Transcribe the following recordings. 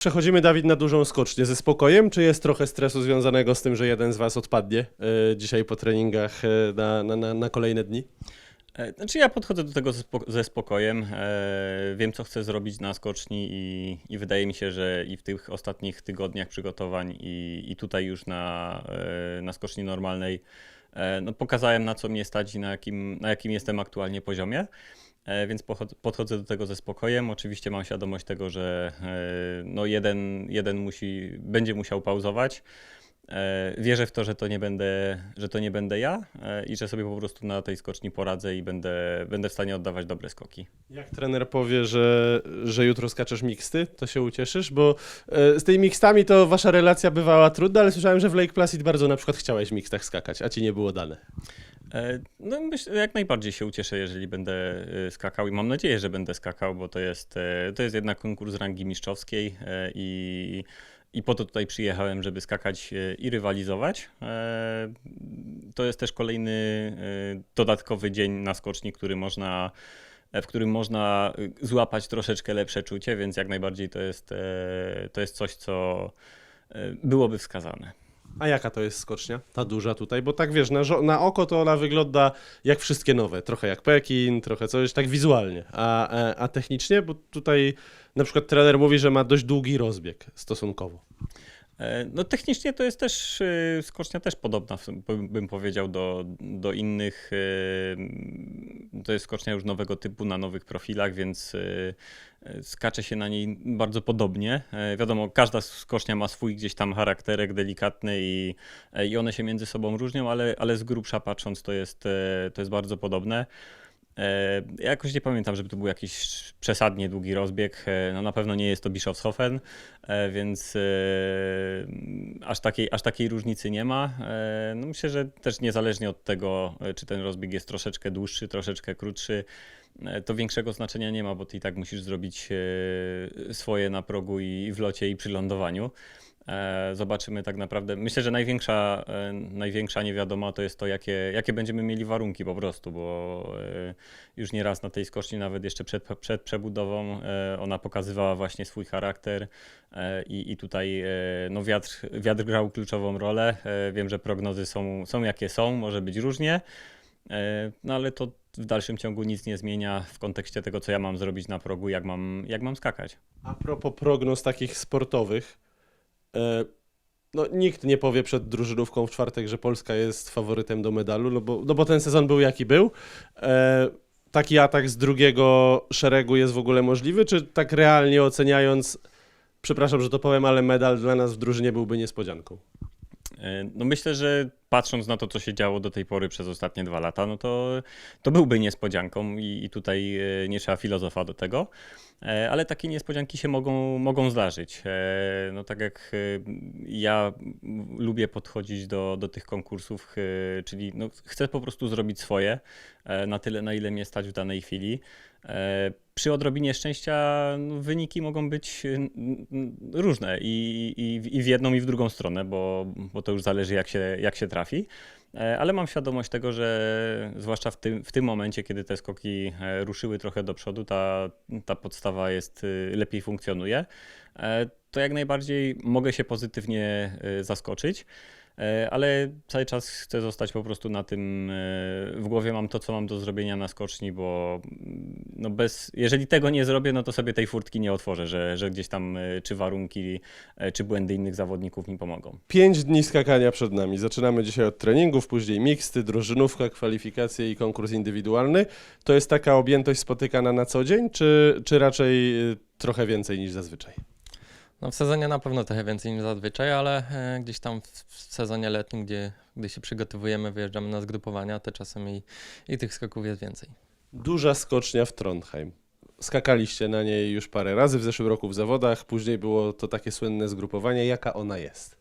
Przechodzimy, Dawid, na dużą skocznię ze spokojem, czy jest trochę stresu związanego z tym, że jeden z Was odpadnie e, dzisiaj po treningach e, na, na, na, kolejne dni? E, Znaczy ja podchodzę do tego ze, spoko- ze spokojem. Wiem, co chcę zrobić na skoczni i, i wydaje mi się, że i w tych ostatnich tygodniach przygotowań i, i tutaj już na, na skoczni normalnej no, pokazałem na co mnie stać i na jakim, na jakim jestem aktualnie poziomie. E, Więc podchodzę do tego ze spokojem. Oczywiście mam świadomość tego, że e, no jeden, jeden musi, będzie musiał pauzować. E, Wierzę w to, że to nie będę, że to nie będę ja i że sobie po prostu na tej skoczni poradzę i będę, będę w stanie oddawać dobre skoki. Jak trener powie, że, że jutro skaczesz miksty, to się ucieszysz, bo z tymi mixtami to Wasza relacja bywała trudna, ale słyszałem, że w Lake Placid bardzo na przykład chciałeś w mixtach skakać, a Ci nie było dane. E, No myślę, jak najbardziej się ucieszę, jeżeli będę e, skakał i mam nadzieję, że będę skakał, bo to jest, e, to jest jednak konkurs rangi mistrzowskiej i, i po to tutaj przyjechałem, żeby skakać i rywalizować. To jest też kolejny dodatkowy dzień na skoczni, który można w którym można złapać troszeczkę lepsze czucie, więc jak najbardziej to jest, to jest coś, co byłoby wskazane. A jaka to jest skocznia? Ta duża tutaj, bo tak wiesz, na, na oko to ona wygląda jak wszystkie nowe. Trochę jak Pekin, trochę coś tak wizualnie. A, a, a technicznie, bo tutaj na przykład trener mówi, że ma dość długi rozbieg stosunkowo. E, No technicznie to jest też, e, skocznia też podobna, bym powiedział, do, do innych. e, To jest skocznia już nowego typu, na nowych profilach, więc skacze się na niej bardzo podobnie. Wiadomo, każda skocznia ma swój gdzieś tam charakterek delikatny i, i one się między sobą różnią, ale, ale z grubsza patrząc to jest, to jest bardzo podobne. E, ja Jakoś nie pamiętam, żeby to był jakiś przesadnie długi rozbieg. E, No na pewno nie jest to Bischofshofen, e, więc aż takiej, aż takiej różnicy nie ma. No myślę, że też niezależnie od tego, czy ten rozbieg jest troszeczkę dłuższy, troszeczkę krótszy, to większego znaczenia nie ma, bo ty i tak musisz zrobić swoje na progu i w locie i przy lądowaniu. E, Zobaczymy tak naprawdę. Myślę, że największa, e, największa niewiadoma to jest to, jakie, jakie będziemy mieli warunki po prostu, bo e, już nieraz na tej skoczni, nawet jeszcze przed, przed przebudową, ona pokazywała właśnie swój charakter i, i tutaj no wiatr, wiatr grał kluczową rolę. Wiem, że prognozy są, są jakie są, może być różnie, no ale to w dalszym ciągu nic nie zmienia w kontekście tego, co ja mam zrobić na progu, jak mam, jak mam skakać. A propos prognoz takich sportowych, no nikt nie powie przed drużynówką w czwartek, że Polska jest faworytem do medalu, no bo, no bo ten sezon był jaki był. E, taki atak z drugiego szeregu jest w ogóle możliwy, czy tak realnie oceniając, przepraszam, że to powiem, ale medal dla nas w drużynie byłby niespodzianką? E, No myślę, że patrząc na to, co się działo do tej pory przez ostatnie dwa lata, no to, to byłby niespodzianką i, i tutaj e, nie trzeba filozofa do tego, E, ale takie niespodzianki się mogą, mogą zdarzyć. E, No tak jak e, ja lubię podchodzić do, do tych konkursów, e, czyli no chcę po prostu zrobić swoje e, na tyle, na ile mnie stać w danej chwili. E, Przy odrobinie szczęścia no, wyniki mogą być e, różne i, i, i w jedną, i w drugą stronę, bo, bo to już zależy, jak się, jak się trafi. E, Ale mam świadomość tego, że zwłaszcza w tym, w tym momencie, kiedy te skoki e, ruszyły trochę do przodu, ta, ta podstawa jest, y, lepiej funkcjonuje, e, to jak najbardziej mogę się pozytywnie y, zaskoczyć. E, Ale cały czas chcę zostać po prostu na tym, e, w głowie mam to, co mam do zrobienia na skoczni, bo no bez, jeżeli tego nie zrobię, no to sobie tej furtki nie otworzę, że, że gdzieś tam e, czy warunki, czy błędy innych zawodników mi pomogą. Pięć dni skakania przed nami. Zaczynamy dzisiaj od treningów, później miksty, drużynówka, kwalifikacje i konkurs indywidualny. To jest taka objętość spotykana na co dzień, czy, czy raczej trochę więcej niż zazwyczaj? No w sezonie na pewno trochę więcej niż zazwyczaj, ale e, gdzieś tam w, w sezonie letnim, gdzie, gdy się przygotowujemy, wyjeżdżamy na zgrupowania, to czasem i, i tych skoków jest więcej. Duża skocznia w Trondheim. Skakaliście na niej już parę razy w zeszłym roku w zawodach, później było to takie słynne zgrupowanie. Jaka ona jest?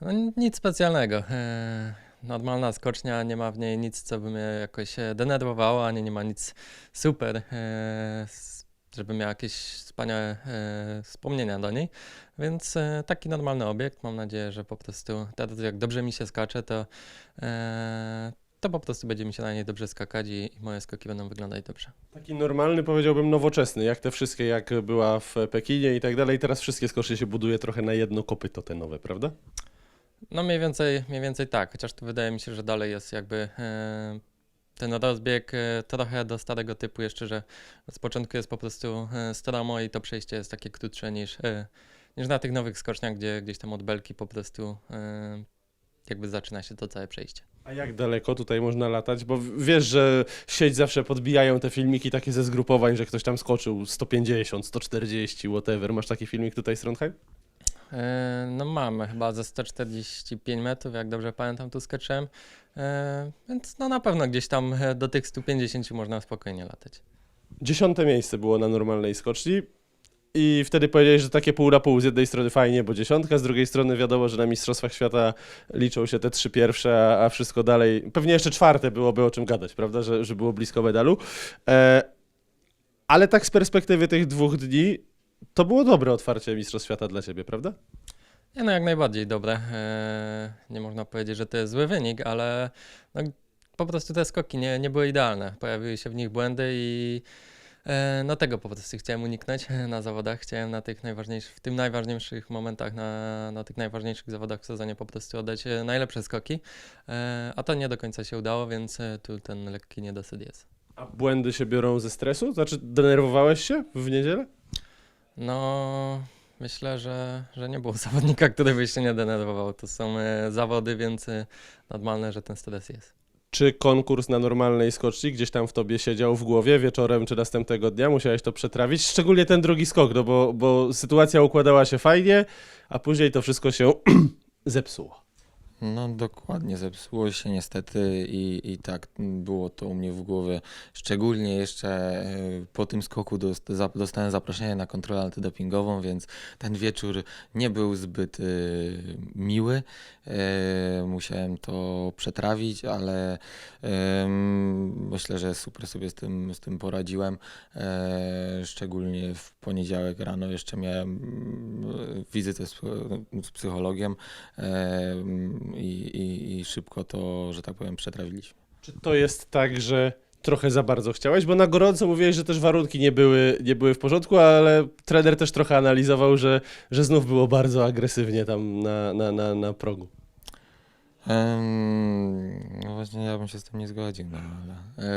No, nic specjalnego. E, normalna skocznia, nie ma w niej nic, co by mnie jakoś e, denerwowało, ani nie ma nic super, e, żeby miał jakieś wspaniałe e, wspomnienia do niej. Więc e, taki normalny obiekt. Mam nadzieję, że po prostu teraz jak dobrze mi się skacze, to, e, to po prostu będzie mi się na niej dobrze skakać i, i moje skoki będą wyglądać dobrze. Taki normalny, powiedziałbym, nowoczesny, jak te wszystkie, jak była w Pekinie i tak dalej. Teraz wszystkie skocznie się buduje trochę na jedno kopyto te nowe, prawda? No mniej więcej, mniej więcej tak, chociaż tu wydaje mi się, że dalej jest jakby e, ten rozbieg e, trochę do starego typu jeszcze, że z początku jest po prostu e, stromo i to przejście jest takie krótsze niż, e, niż na tych nowych skoczniach, gdzie gdzieś tam od belki po prostu jakby zaczyna się to całe przejście. A jak daleko tutaj można latać? Bo wiesz, że sieć zawsze podbijają te filmiki takie ze zgrupowań, że ktoś tam skoczył 150, 140, whatever. Masz taki filmik tutaj z Trondheim? E, No mamy chyba ze 145 metrów, jak dobrze pamiętam, tu skoczyłem. E, Więc no na pewno gdzieś tam e, do tych 150 można spokojnie latać. Dziesiąte miejsce było na normalnej skoczni. I wtedy powiedziałeś, że takie pół na pół z jednej strony fajnie, bo dziesiątka, z drugiej strony wiadomo, że na Mistrzostwach Świata liczą się te trzy pierwsze, a, wszystko dalej. Pewnie jeszcze czwarte byłoby o czym gadać, prawda, że, że było blisko medalu. Ale tak z perspektywy tych dwóch dni, to było dobre otwarcie Mistrzostw Świata dla ciebie, prawda? Nie no, jak najbardziej dobre. E, Nie można powiedzieć, że to jest zły wynik, ale no, po prostu te skoki nie, nie były idealne. Pojawiły się w nich błędy i e, no tego po prostu chciałem uniknąć na zawodach. Chciałem na tych najważniejszych, w tym najważniejszych momentach, na, na tych najważniejszych zawodach w sezonie po prostu oddać e, najlepsze skoki, a to nie do końca się udało, więc tu ten lekki niedosyt jest. A błędy się biorą ze stresu? Znaczy, denerwowałeś się w niedzielę? No, myślę, że, że nie było zawodnika, który by się nie denerwował. To są e, zawody, więc e, normalne, że ten stres jest. Czy konkurs na normalnej skoczni gdzieś tam w tobie siedział w głowie wieczorem czy następnego dnia? Musiałeś to przetrawić? Szczególnie ten drugi skok, no bo, bo sytuacja układała się fajnie, a później to wszystko się zepsuło. No dokładnie, zepsuło się niestety i, i tak było to u mnie w głowie. Szczególnie jeszcze e, po tym skoku dostałem zaproszenie na kontrolę antydopingową, więc ten wieczór nie był zbyt e, miły. E, musiałem to przetrawić, ale myślę, że super sobie z tym, z tym poradziłem. Szczególnie w poniedziałek rano jeszcze miałem wizytę z, z psychologiem i, i, i szybko to, że tak powiem, przetrawiliśmy. Czy to jest tak, że trochę za bardzo chciałeś? Bo na gorąco mówiłeś, że też warunki nie były, nie były w porządku, ale trener też trochę analizował, że, że znów było bardzo agresywnie tam na, na, na, na progu. No właśnie, ja bym się z tym nie zgodził, no ale... E,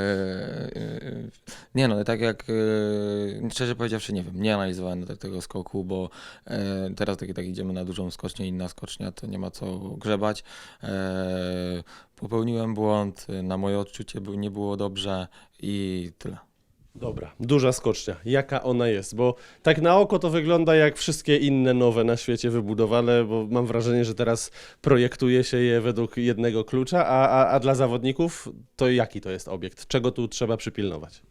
e, nie no, tak jak... E, szczerze powiedziawszy, nie wiem, nie analizowałem te- tego skoku, bo e, teraz tak, tak idziemy na dużą skocznię, inna skocznia, to nie ma co grzebać. E, popełniłem błąd, na moje odczucie nie było dobrze i tyle. Dobra, duża skocznia. Jaka ona jest? Bo tak na oko to wygląda jak wszystkie inne nowe na świecie wybudowane, bo mam wrażenie, że teraz projektuje się je według jednego klucza, a, a, a dla zawodników to jaki to jest obiekt? Czego tu trzeba przypilnować?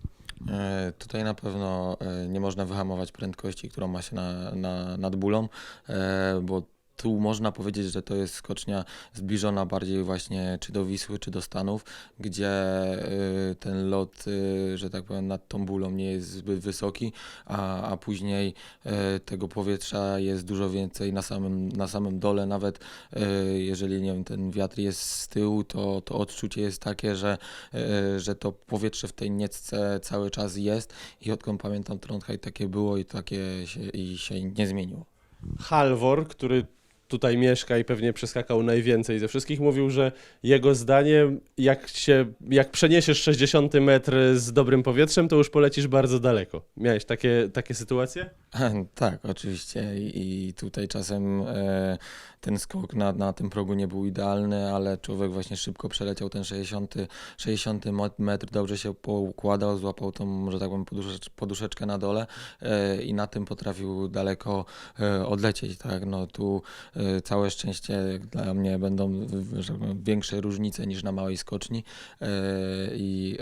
E, Tutaj na pewno e, nie można wyhamować prędkości, którą ma się na, na, nad bólą, e, bo tu można powiedzieć, że to jest skocznia zbliżona bardziej właśnie czy do Wisły, czy do Stanów, gdzie e, ten lot, e, że tak powiem, nad tą bólą nie jest zbyt wysoki, a, a później e, tego powietrza jest dużo więcej na samym, na samym dole, nawet jeżeli nie wiem, ten wiatr jest z tyłu, to, to odczucie jest takie, że że to powietrze w tej niecce cały czas jest i odkąd pamiętam Trondheim takie było i takie się, i się nie zmieniło. Halvor, który tutaj mieszka i pewnie przeskakał najwięcej ze wszystkich, mówił, że jego zdaniem, jak, się, jak przeniesiesz 60 metr z dobrym powietrzem, to już polecisz bardzo daleko. Miałeś takie, takie sytuacje? Tak, oczywiście i, tutaj czasem e, ten skok na, na tym progu nie był idealny, ale człowiek właśnie szybko przeleciał ten 60, 60 mo- metr, dobrze się poukładał, złapał tą, że tak powiem, poduszecz, poduszeczkę na dole e, i na tym potrafił daleko e, odlecieć, tak, no tu e, całe szczęście dla mnie będą tak większe różnice niż na małej skoczni i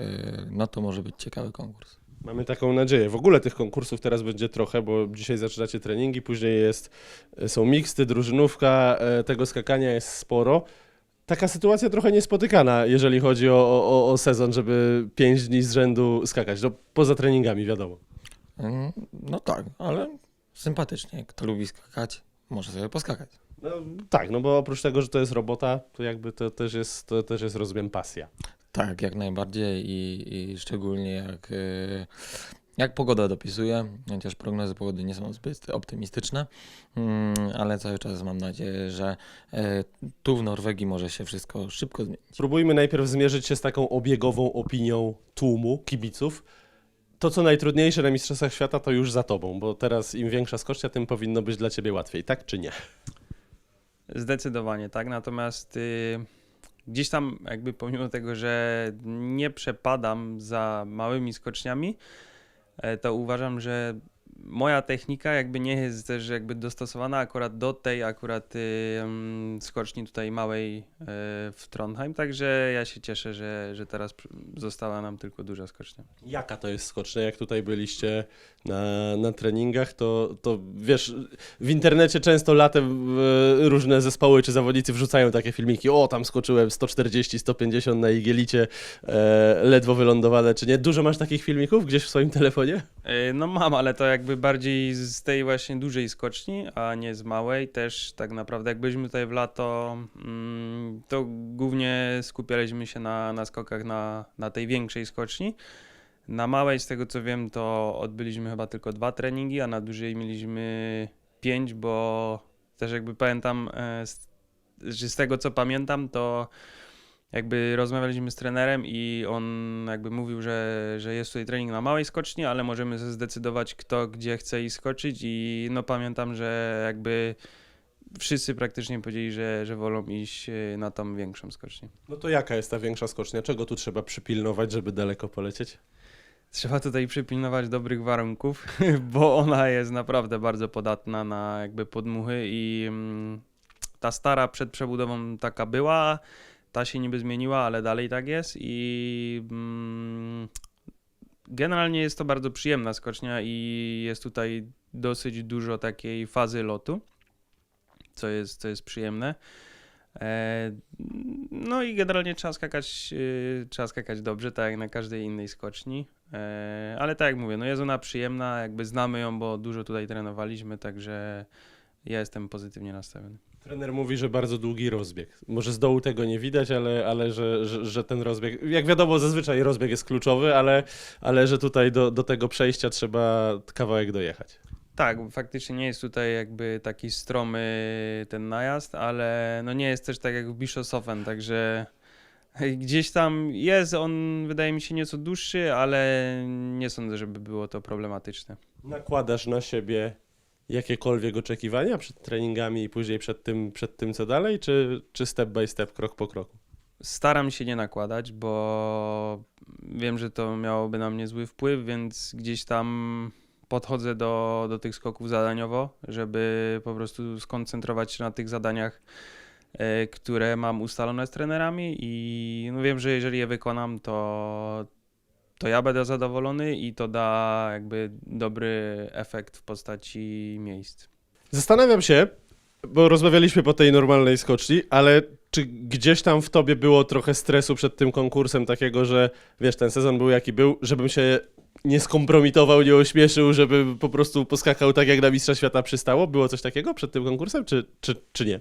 no to może być ciekawy konkurs. Mamy taką nadzieję. W ogóle tych konkursów teraz będzie trochę, bo dzisiaj zaczynacie treningi, później jest, są miksty, drużynówka, e, tego skakania jest sporo. Taka sytuacja trochę niespotykana, jeżeli chodzi o, o, o sezon, żeby 5 dni z rzędu skakać. No, poza treningami, wiadomo. Mm, No tak, ale sympatycznie. Kto lubi skakać, może sobie poskakać. No, tak, no bo oprócz tego, że to jest robota, to jakby to też jest, to też jest rozumiem, pasja. Tak, jak najbardziej i, i szczególnie jak, e, jak pogoda dopisuje, chociaż prognozy pogody nie są zbyt optymistyczne, mm, ale cały czas mam nadzieję, że e, tu w Norwegii może się wszystko szybko zmienić. Spróbujmy najpierw zmierzyć się z taką obiegową opinią tłumu, kibiców. To, co najtrudniejsze na Mistrzostwach Świata, to już za tobą, bo teraz im większa skocznia, tym powinno być dla ciebie łatwiej, tak czy nie? Zdecydowanie tak, natomiast y, gdzieś tam jakby pomimo tego, że nie przepadam za małymi skoczniami, e, to uważam, że moja technika jakby nie jest też jakby dostosowana akurat do tej akurat skoczni tutaj małej y, w Trondheim, także ja się cieszę, że, że teraz została nam tylko duża skocznia. Jaka to jest skocznia? Jak tutaj byliście na, na treningach, to, to wiesz, w internecie często latem e, różne zespoły czy zawodnicy wrzucają takie filmiki, o tam skoczyłem 140, 150 na igielicie, e, ledwo wylądowane, czy nie? Dużo masz takich filmików gdzieś w swoim telefonie? E, No mam, ale to jakby bardziej z tej właśnie dużej skoczni, a nie z małej. Też tak naprawdę jak byliśmy tutaj w lato, mm, to głównie skupialiśmy się na, na skokach na, na tej większej skoczni. Na małej, z tego co wiem, to odbyliśmy chyba tylko dwa treningi, a na dużej mieliśmy pięć, bo też jakby pamiętam, e, z, z tego co pamiętam, to jakby rozmawialiśmy z trenerem i on jakby mówił, że, że jest tutaj trening na małej skoczni, ale możemy zdecydować kto gdzie chce i skoczyć i no pamiętam, że jakby wszyscy praktycznie powiedzieli, że, że wolą iść e, na tą większą skocznię. No to jaka jest ta większa skocznia? Czego tu trzeba przypilnować, żeby daleko polecieć? Trzeba tutaj przypilnować dobrych warunków, bo ona jest naprawdę bardzo podatna na jakby podmuchy i mm, ta stara przed przebudową taka była, ta się niby zmieniła, ale dalej tak jest i mm, generalnie jest to bardzo przyjemna skocznia i jest tutaj dosyć dużo takiej fazy lotu, co jest, co jest przyjemne. E, No i generalnie trzeba skakać, yy, trzeba skakać dobrze, tak jak na każdej innej skoczni. E, Ale tak jak mówię, no jest ona przyjemna, jakby znamy ją, bo dużo tutaj trenowaliśmy, także ja jestem pozytywnie nastawiony. Trener mówi, że bardzo długi rozbieg. Może z dołu tego nie widać, ale, ale że, że, że ten rozbieg, jak wiadomo, zazwyczaj rozbieg jest kluczowy, ale, ale że tutaj do, do tego przejścia trzeba kawałek dojechać. Tak, faktycznie nie jest tutaj jakby taki stromy ten najazd, ale no nie jest też tak jak w Bischofshofen, także gdzieś tam jest on, wydaje mi się, nieco dłuższy, ale nie sądzę, żeby było to problematyczne. Nakładasz na siebie jakiekolwiek oczekiwania przed treningami i później przed tym, przed tym co dalej, czy, czy step by step, krok po kroku? Staram się nie nakładać, bo wiem, że to miałoby na mnie zły wpływ, więc gdzieś tam podchodzę do, do tych skoków zadaniowo, żeby po prostu skoncentrować się na tych zadaniach, e, które mam ustalone z trenerami i no wiem, że jeżeli je wykonam, to, to ja będę zadowolony i to da jakby dobry efekt w postaci miejsc. Zastanawiam się, bo rozmawialiśmy po tej normalnej skoczni, ale czy gdzieś tam w tobie było trochę stresu przed tym konkursem takiego, że wiesz, ten sezon był jaki był, żebym się nie skompromitował, nie ośmieszył, żeby po prostu poskakał tak jak na Mistrza Świata przystało? Było coś takiego przed tym konkursem, czy, czy, czy nie?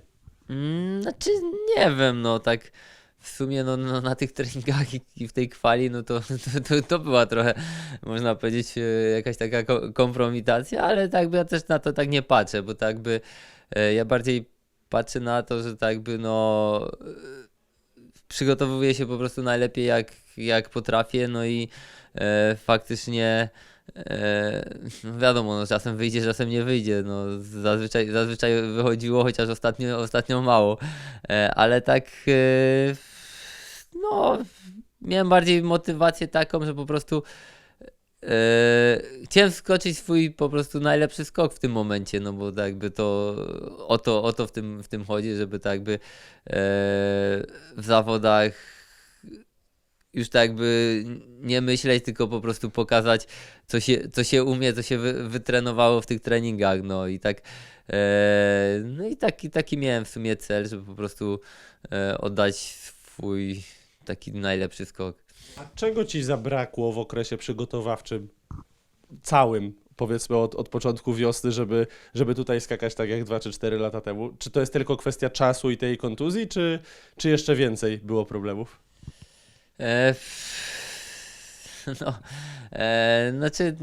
Mm, Znaczy, nie wiem, no tak w sumie no, no, na tych treningach i, w tej kwali, no to, to, to, to była trochę, można powiedzieć, e, jakaś taka ko- kompromitacja, ale tak by ja też na to tak nie patrzę, bo tak by e, ja bardziej patrzę na to, że tak by no e, przygotowuję się po prostu najlepiej jak, jak potrafię, no i e, faktycznie E, no wiadomo, no, czasem wyjdzie, czasem nie wyjdzie. No, zazwyczaj, zazwyczaj wychodziło, chociaż ostatnio, ostatnio mało. E, ale tak, e, no, miałem bardziej motywację taką, że po prostu e, chciałem skoczyć swój po prostu najlepszy skok w tym momencie, no bo tak jakby to o to, o to w, tym, w tym chodzi, żeby tak jakby e, w zawodach już tak jakby nie myśleć, tylko po prostu pokazać, co się, co się umie, co się wy, wytrenowało w tych treningach, no i tak e, no i taki, taki miałem w sumie cel, żeby po prostu oddać swój taki najlepszy skok. A czego ci zabrakło w okresie przygotowawczym całym, powiedzmy od, od początku wiosny, żeby, żeby tutaj skakać tak jak 2 czy 4 lata temu? Czy to jest tylko kwestia czasu i tej kontuzji, czy, czy jeszcze więcej było problemów? E, no, e, znaczy,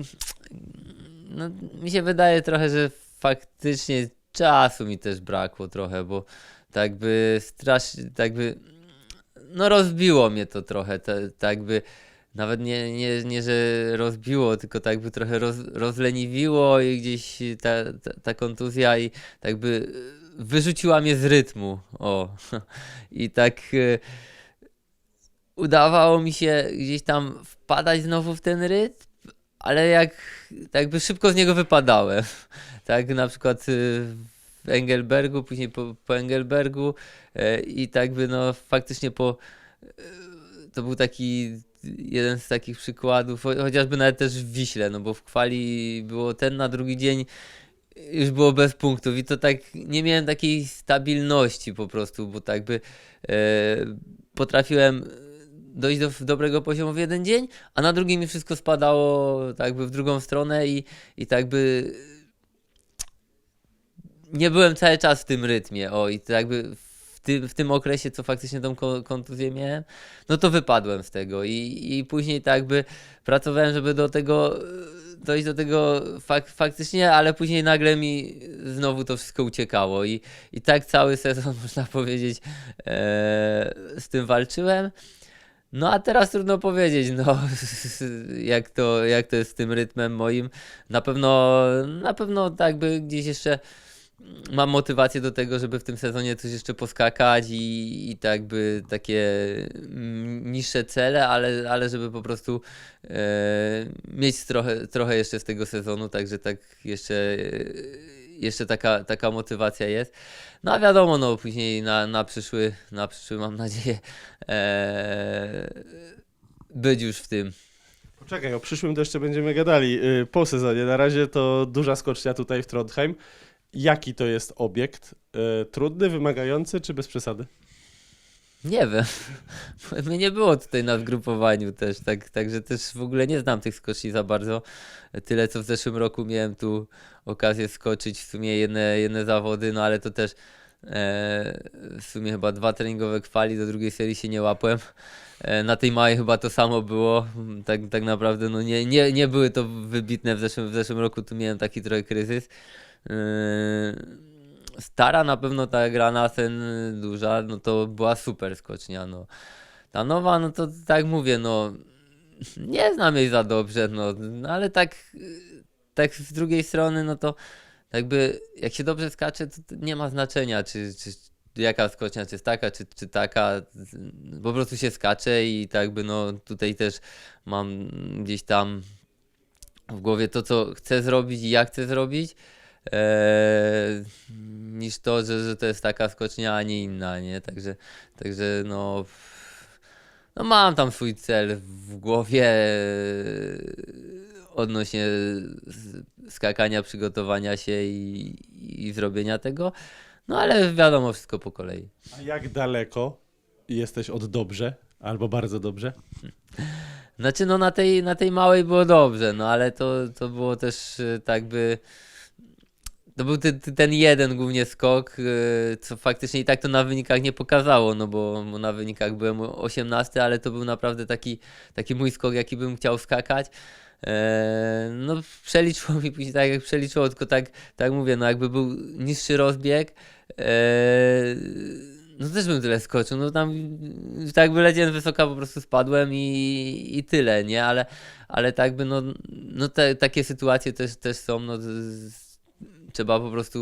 no, mi się wydaje trochę, że faktycznie czasu mi też brakło trochę, bo tak by strasznie, tak by, no rozbiło mnie to trochę, tak by, nawet nie, nie, nie, że rozbiło, tylko tak by trochę roz, rozleniwiło i gdzieś ta, ta, ta kontuzja i tak by wyrzuciła mnie z rytmu, o, i tak... e, udawało mi się gdzieś tam wpadać znowu w ten rytm, ale jak tak by szybko z niego wypadałem. Tak na przykład y, Engelbergu, później po, po Engelbergu e, i tak by no faktycznie po e, to był taki jeden z takich przykładów, cho- chociażby nawet też w Wiśle, no bo w kwali było ten na drugi dzień już było bez punktów i to tak nie miałem takiej stabilności po prostu, bo tak by e, potrafiłem dojść do dobrego poziomu w jeden dzień, a na drugi mi wszystko spadało tak by w drugą stronę i, i tak by nie byłem cały czas w tym rytmie, o i tak by w tym, w tym okresie, co faktycznie tą ko- kontuzję miałem, no to wypadłem z tego i, i później tak by pracowałem, żeby do tego e, dojść do tego fak- faktycznie, ale później nagle mi znowu to wszystko uciekało i, i tak cały sezon, można powiedzieć, e, z tym walczyłem. No a teraz trudno powiedzieć, no jak to, jak to jest z tym rytmem moim. Na pewno, na pewno tak by gdzieś jeszcze mam motywację do tego, żeby w tym sezonie coś jeszcze poskakać i, i tak by takie mm, niższe cele, ale, ale żeby po prostu e, mieć trochę, trochę jeszcze z tego sezonu, także tak jeszcze, e, jeszcze taka, taka motywacja jest. No a wiadomo, no później na, na przyszły, na przyszły mam nadzieję e, być już w tym. Poczekaj, o przyszłym to jeszcze będziemy gadali y, po sezonie. Na razie to duża skocznia tutaj w Trondheim. Jaki to jest obiekt? Y, Trudny, wymagający czy bez przesady? Nie wiem. Mnie nie było tutaj na zgrupowaniu też, tak, także też w ogóle nie znam tych skoczni za bardzo. Tyle co w zeszłym roku miałem tu okazję skoczyć w sumie jedne, jedne zawody, no ale to też e, w sumie chyba dwa treningowe kwali, do drugiej serii się nie łapłem. E, na tej małej chyba to samo było. Tak, tak naprawdę no nie, nie, nie były to wybitne w zeszłym, w zeszłym roku, tu miałem taki trochę kryzys. E, Stara na pewno ta gra na sen duża, no to była super skocznia, no. Ta nowa, no to tak mówię, no nie znam jej za dobrze, no, no ale tak, tak z drugiej strony, no to jakby jak się dobrze skacze, to, nie ma znaczenia, czy, czy jaka skocznia, czy jest taka, czy, czy taka, po prostu się skacze i tak by, no tutaj też mam gdzieś tam w głowie to, co chcę zrobić i jak chcę zrobić, Eee, niż to, że, że to jest taka skocznia, a nie inna, nie? Także, także no, no mam tam swój cel w głowie eee, odnośnie skakania, przygotowania się i, i zrobienia tego. No ale wiadomo, wszystko po kolei. A jak daleko jesteś od dobrze albo bardzo dobrze? Znaczy, no na tej, na tej małej było dobrze, no ale to, to było też e, tak by. To był ten, ten jeden głównie skok, e, co faktycznie i tak to na wynikach nie pokazało, no bo na wynikach byłem 18, ale to był naprawdę taki, taki mój skok, jaki bym chciał skakać. E, No, przeliczyło mi później tak, jak przeliczyło, tylko tak, tak mówię, no jakby był niższy rozbieg, e, no też bym tyle skoczył, no tam y, tak by leciałem wysoka po prostu spadłem i, i tyle, nie? Ale, ale tak by, no, no te, takie sytuacje też, też są, no z, trzeba po prostu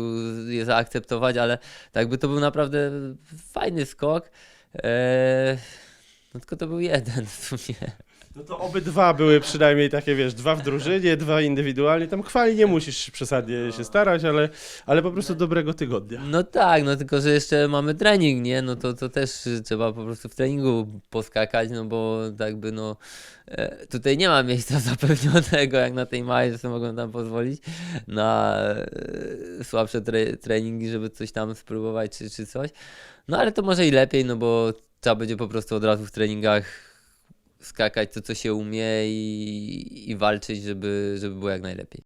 je zaakceptować, ale tak by to był naprawdę fajny skok, e, no tylko to był jeden w sumie. No to obydwa były przynajmniej takie, wiesz, dwa w drużynie, dwa indywidualnie. Tam chwali nie musisz przesadnie się starać, ale, ale po prostu dobrego tygodnia. No tak, no tylko, że jeszcze mamy trening, nie? No to, to też trzeba po prostu w treningu poskakać, no bo tak by no e, tutaj nie ma miejsca zapewnionego jak na tej małej, że sobie mogą tam pozwolić na e, słabsze tre, treningi, żeby coś tam spróbować czy, czy coś. No ale to może i lepiej, no bo trzeba będzie po prostu od razu w treningach skakać to, co się umie i, i walczyć, żeby, żeby było jak najlepiej.